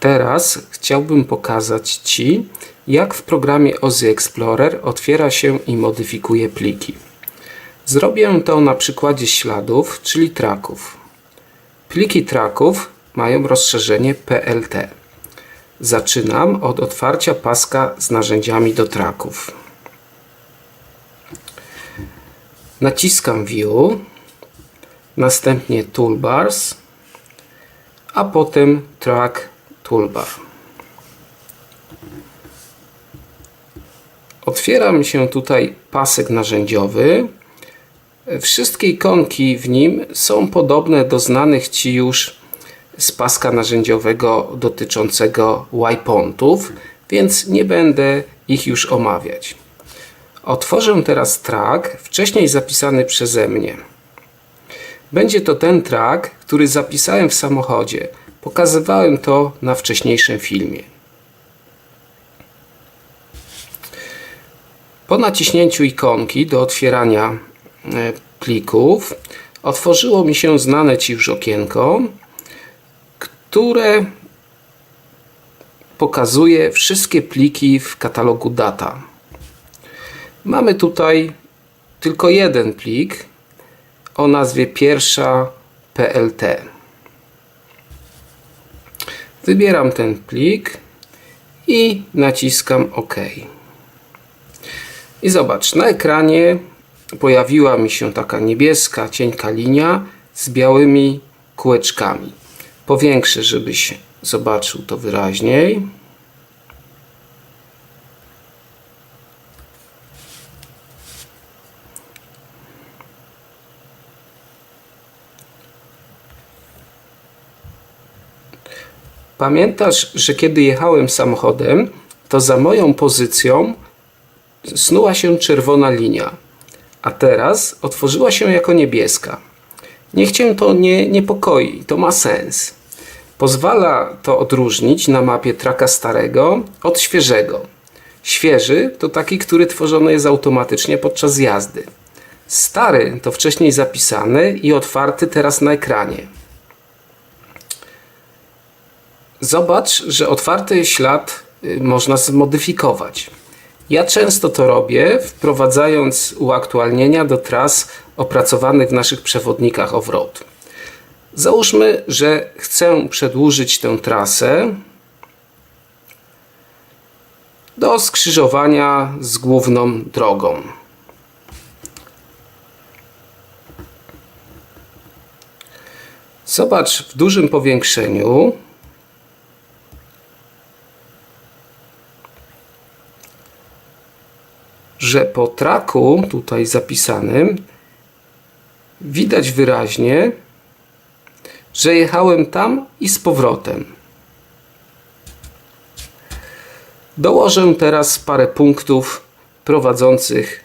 Teraz chciałbym pokazać Ci, jak w programie Ozy Explorer otwiera się i modyfikuje pliki. Zrobię to na przykładzie śladów, czyli traków. Pliki traków mają rozszerzenie PLT. Zaczynam od otwarcia paska z narzędziami do traków. Naciskam View, następnie Toolbars, a potem Track Toolbar. Otwiera mi się tutaj pasek narzędziowy. Wszystkie ikonki w nim są podobne do znanych Ci już z paska narzędziowego dotyczącego Y-pontów, więc nie będę ich już omawiać. Otworzę teraz track wcześniej zapisany przeze mnie. Będzie to ten track, który zapisałem w samochodzie. Pokazywałem to na wcześniejszym filmie. Po naciśnięciu ikonki do otwierania e, plików otworzyło mi się znane Ci już okienko, które pokazuje wszystkie pliki w katalogu data. Mamy tutaj tylko jeden plik o nazwie pierwsza PLT. Wybieram ten plik i naciskam OK. I zobacz, na ekranie pojawiła mi się taka niebieska, cienka linia z białymi kółeczkami. Powiększę, żebyś zobaczył to wyraźniej. Pamiętasz, że kiedy jechałem samochodem, to za moją pozycją snuła się czerwona linia, a teraz otworzyła się jako niebieska. Niech Cię to nie niepokoi, to ma sens. Pozwala to odróżnić na mapie traka starego od świeżego. Świeży to taki, który tworzony jest automatycznie podczas jazdy. Stary to wcześniej zapisany i otwarty teraz na ekranie. Zobacz, że otwarty ślad y, można zmodyfikować. Ja często to robię, wprowadzając uaktualnienia do tras opracowanych w naszych przewodnikach off-road. Załóżmy, że chcę przedłużyć tę trasę do skrzyżowania z główną drogą. Zobacz w dużym powiększeniu że po traku tutaj zapisanym widać wyraźnie, że jechałem tam i z powrotem. Dołożę teraz parę punktów prowadzących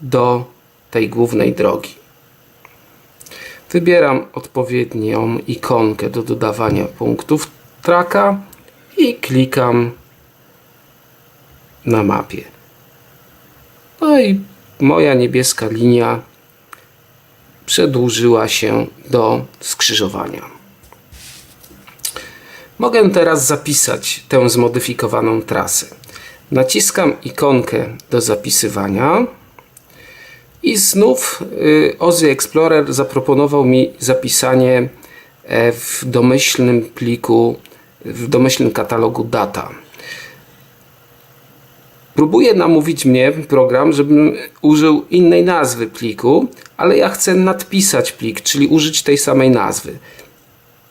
do tej głównej drogi. Wybieram odpowiednią ikonkę do dodawania punktów traka i klikam na mapie. No i moja niebieska linia przedłużyła się do skrzyżowania. Mogę teraz zapisać tę zmodyfikowaną trasę. Naciskam ikonkę do zapisywania i znów y, Ozy Explorer zaproponował mi zapisanie e, w domyślnym pliku, w domyślnym katalogu data. Próbuje namówić mnie program, żebym użył innej nazwy pliku, ale ja chcę nadpisać plik, czyli użyć tej samej nazwy.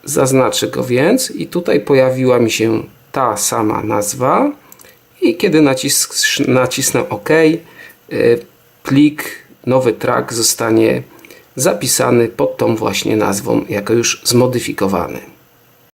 Zaznaczę go więc i tutaj pojawiła mi się ta sama nazwa i kiedy nacis nacisnę OK, y, plik, nowy track zostanie zapisany pod tą właśnie nazwą, jako już zmodyfikowany.